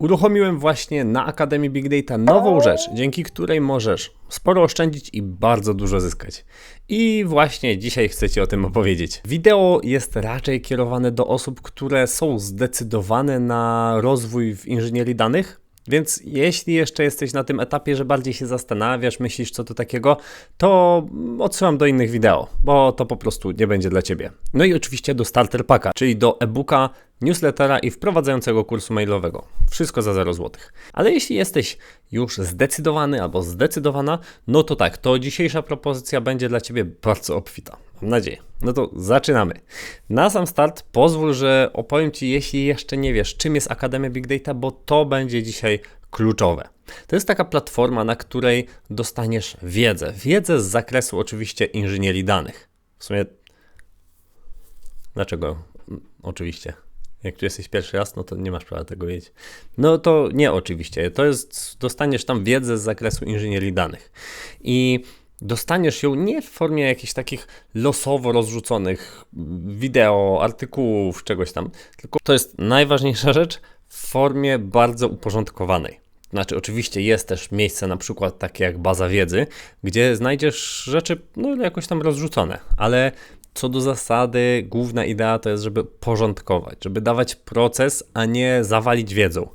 Uruchomiłem właśnie na Akademii Big Data nową rzecz, dzięki której możesz sporo oszczędzić i bardzo dużo zyskać. I właśnie dzisiaj chcę Ci o tym opowiedzieć. Wideo jest raczej kierowane do osób, które są zdecydowane na rozwój w inżynierii danych, więc jeśli jeszcze jesteś na tym etapie, że bardziej się zastanawiasz, myślisz co to takiego, to odsyłam do innych wideo, bo to po prostu nie będzie dla Ciebie. No i oczywiście do Starter Packa, czyli do e-booka, newslettera i wprowadzającego kursu mailowego. Wszystko za 0 zł. Ale jeśli jesteś już zdecydowany albo zdecydowana, no to tak, to dzisiejsza propozycja będzie dla Ciebie bardzo obfita. Mam nadzieję. No to zaczynamy. Na sam start pozwól, że opowiem Ci, jeśli jeszcze nie wiesz, czym jest Akademia Big Data, bo to będzie dzisiaj kluczowe. To jest taka platforma, na której dostaniesz wiedzę. Wiedzę z zakresu oczywiście inżynierii danych. W sumie. Dlaczego? Oczywiście. Jak tu jesteś pierwszy raz, no to nie masz prawa tego wiedzieć. No to nie oczywiście. To jest, dostaniesz tam wiedzę z zakresu inżynierii danych. I dostaniesz ją nie w formie jakichś takich losowo rozrzuconych wideo, artykułów, czegoś tam, tylko to jest najważniejsza rzecz w formie bardzo uporządkowanej. Znaczy, oczywiście jest też miejsce, na przykład takie jak baza wiedzy, gdzie znajdziesz rzeczy no, jakoś tam rozrzucone, ale co do zasady, główna idea to jest, żeby porządkować, żeby dawać proces, a nie zawalić wiedzą.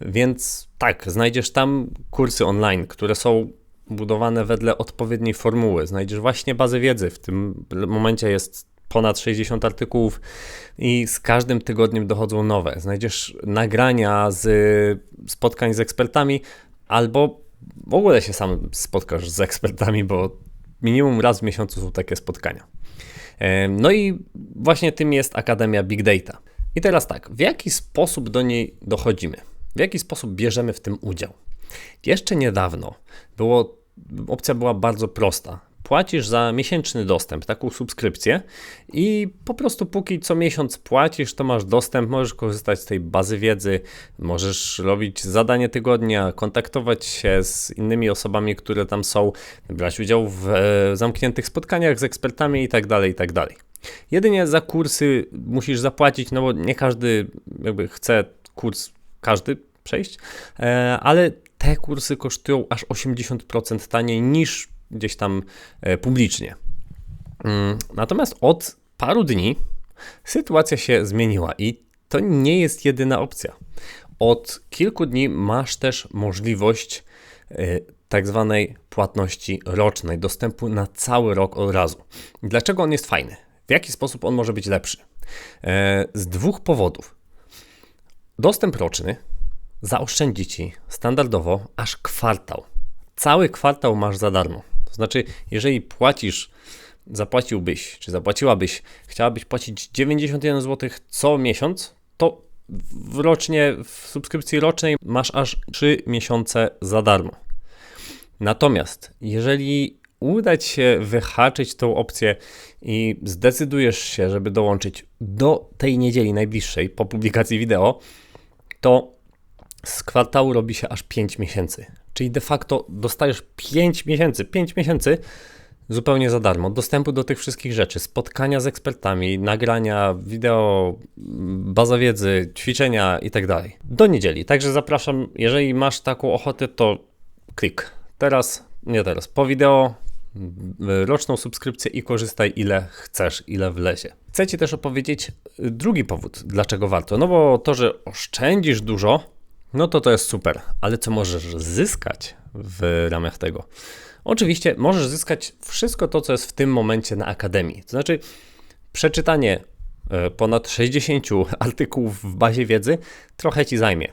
Więc tak, znajdziesz tam kursy online, które są budowane wedle odpowiedniej formuły. Znajdziesz właśnie bazę wiedzy. W tym momencie jest ponad 60 artykułów i z każdym tygodniem dochodzą nowe. Znajdziesz nagrania z spotkań z ekspertami albo w ogóle się sam spotkasz z ekspertami, bo minimum raz w miesiącu są takie spotkania. No i właśnie tym jest Akademia Big Data. I teraz tak, w jaki sposób do niej dochodzimy? W jaki sposób bierzemy w tym udział? Jeszcze niedawno było, opcja była bardzo prosta. Płacisz za miesięczny dostęp, taką subskrypcję i po prostu póki co miesiąc płacisz, to masz dostęp, możesz korzystać z tej bazy wiedzy, możesz robić zadanie tygodnia, kontaktować się z innymi osobami, które tam są, brać udział w e, zamkniętych spotkaniach z ekspertami itd., tak itd. Tak Jedynie za kursy musisz zapłacić, no bo nie każdy jakby chce kurs każdy przejść, e, ale te kursy kosztują aż 80% taniej niż gdzieś tam e, publicznie. Mm, natomiast od paru dni sytuacja się zmieniła i to nie jest jedyna opcja. Od kilku dni masz też możliwość e, tak zwanej płatności rocznej, dostępu na cały rok od razu. Dlaczego on jest fajny? W jaki sposób on może być lepszy? E, z dwóch powodów. Dostęp roczny zaoszczędzi ci standardowo aż kwartał. Cały kwartał masz za darmo. To znaczy, jeżeli płacisz, zapłaciłbyś, czy zapłaciłabyś, chciałabyś płacić 91 zł co miesiąc, to w rocznie, w subskrypcji rocznej masz aż 3 miesiące za darmo. Natomiast jeżeli uda Ci się wyhaczyć tą opcję i zdecydujesz się, żeby dołączyć do tej niedzieli najbliższej po publikacji wideo, to z kwartału robi się aż 5 miesięcy. Czyli de facto dostajesz 5 miesięcy, 5 miesięcy zupełnie za darmo dostępu do tych wszystkich rzeczy, spotkania z ekspertami, nagrania, wideo, baza wiedzy, ćwiczenia itd. Tak do niedzieli. Także zapraszam, jeżeli masz taką ochotę, to klik. Teraz, nie teraz, po wideo roczną subskrypcję i korzystaj ile chcesz, ile wlezie. Chcę Ci też opowiedzieć drugi powód, dlaczego warto. No bo to, że oszczędzisz dużo, no to to jest super, ale co możesz zyskać w ramach tego? Oczywiście możesz zyskać wszystko to, co jest w tym momencie na Akademii. To znaczy, przeczytanie e, ponad 60 artykułów w bazie wiedzy trochę ci zajmie.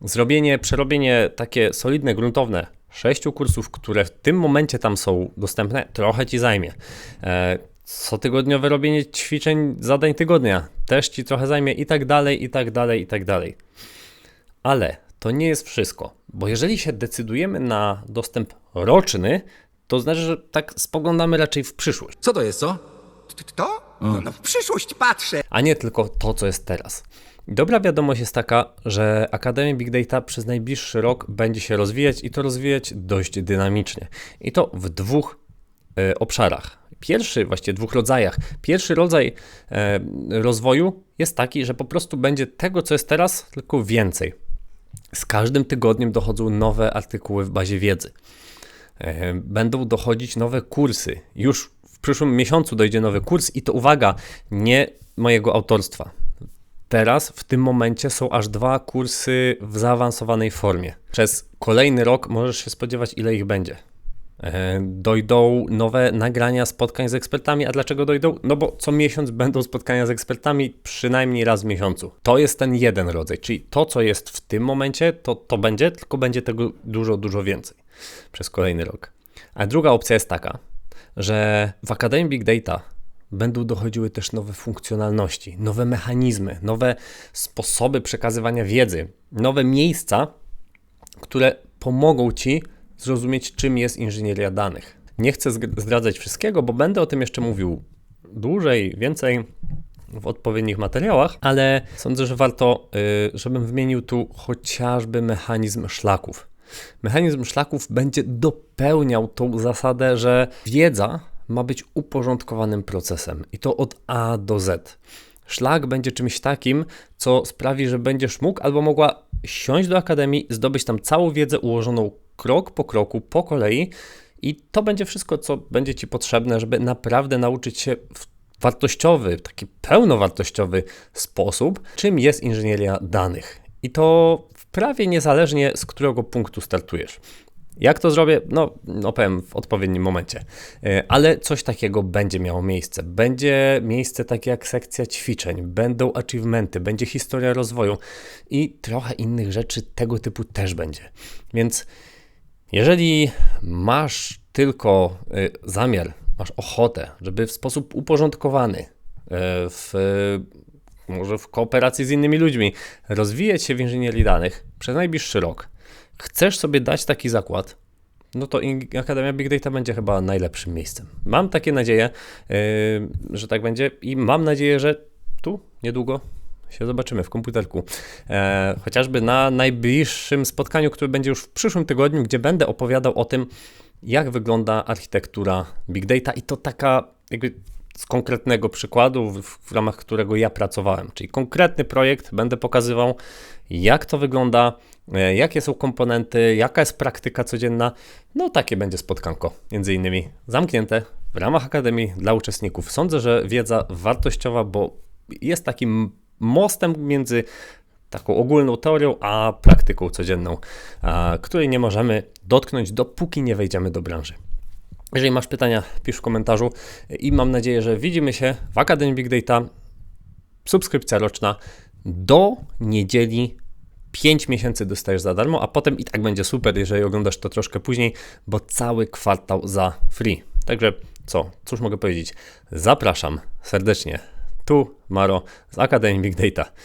Zrobienie, przerobienie takie solidne, gruntowne sześciu kursów, które w tym momencie tam są dostępne, trochę ci zajmie. E, cotygodniowe robienie ćwiczeń, zadań tygodnia też ci trochę zajmie i tak dalej, i tak dalej, i tak dalej. Ale to nie jest wszystko, bo jeżeli się decydujemy na dostęp roczny, to znaczy, że tak spoglądamy raczej w przyszłość. Co to jest, co? To? No, no w przyszłość patrzę. A nie tylko to, co jest teraz. Dobra wiadomość jest taka, że Akademia Big Data przez najbliższy rok będzie się rozwijać i to rozwijać dość dynamicznie. I to w dwóch y, obszarach. Pierwszy, właściwie dwóch rodzajach. Pierwszy rodzaj y, rozwoju jest taki, że po prostu będzie tego, co jest teraz, tylko więcej. Z każdym tygodniem dochodzą nowe artykuły w bazie wiedzy. E, Będą dochodzić nowe kursy. Już w przyszłym miesiącu dojdzie nowy kurs i to uwaga, nie mojego autorstwa. Teraz, w tym momencie, są aż dwa kursy w zaawansowanej formie. Przez kolejny rok możesz się spodziewać, ile ich będzie. E, Dojdą nowe nagrania spotkań z ekspertami. A dlaczego dojdą? No bo co miesiąc będą spotkania z ekspertami przynajmniej raz w miesiącu. To jest ten jeden rodzaj, czyli to, co jest w tym momencie, to, to będzie, tylko będzie tego dużo, dużo więcej przez kolejny rok. A druga opcja jest taka, że w Akademii Big Data będą dochodziły też nowe funkcjonalności, nowe mechanizmy, nowe sposoby przekazywania wiedzy, nowe miejsca, które pomogą Ci zrozumieć, czym jest inżynieria danych. Nie chcę zdradzać wszystkiego, bo będę o tym jeszcze mówił dłużej, więcej w odpowiednich materiałach, ale sądzę, że warto, y, żebym wymienił tu chociażby mechanizm szlaków. Mechanizm szlaków będzie dopełniał tą zasadę, że wiedza ma być uporządkowanym procesem i to od A do Z. Szlak będzie czymś takim, co sprawi, że będziesz mógł albo mogła siąść do akademii, zdobyć tam całą wiedzę ułożoną krok po kroku, po kolei, i to będzie wszystko, co będzie Ci potrzebne, żeby naprawdę nauczyć się w wartościowy, taki pełnowartościowy sposób, czym jest inżynieria danych. I to prawie niezależnie z którego punktu startujesz. Jak to zrobię? No, no powiem w odpowiednim momencie. E, Ale coś takiego będzie miało miejsce. Będzie miejsce takie jak sekcja ćwiczeń, będą achievementy, będzie historia rozwoju i trochę innych rzeczy tego typu też będzie. Więc jeżeli masz tylko y, zamiar, masz ochotę, żeby w sposób uporządkowany, y, w, może w kooperacji z innymi ludźmi, rozwijać się w inżynierii danych przez najbliższy rok, chcesz sobie dać taki zakład, no to Akademia Big Data będzie chyba najlepszym miejscem. Mam takie nadzieję, yy, że tak będzie i mam nadzieję, że tu niedługo się zobaczymy w komputerku. E, chociażby na najbliższym spotkaniu, które będzie już w przyszłym tygodniu, gdzie będę opowiadał o tym, jak wygląda architektura Big Data i to taka jakby z konkretnego przykładu, w, w ramach którego ja pracowałem. Czyli konkretny projekt będę pokazywał, jak to wygląda, e, jakie są komponenty, jaka jest praktyka codzienna. No takie będzie spotkanko, między innymi zamknięte w ramach Akademii dla uczestników. Sądzę, że wiedza wartościowa, bo jest takim mostem między taką ogólną teorią, a praktyką codzienną, której nie możemy dotknąć, dopóki nie wejdziemy do branży. Jeżeli masz pytania, pisz w komentarzu i mam nadzieję, że widzimy się w Akademii Big Data. Subskrypcja roczna do niedzieli 5 miesięcy dostajesz za darmo, a potem i tak będzie super, jeżeli oglądasz to troszkę później, bo cały kwartał za free. Także co, cóż mogę powiedzieć? Zapraszam serdecznie. Tu Maro z Akademii Big Data.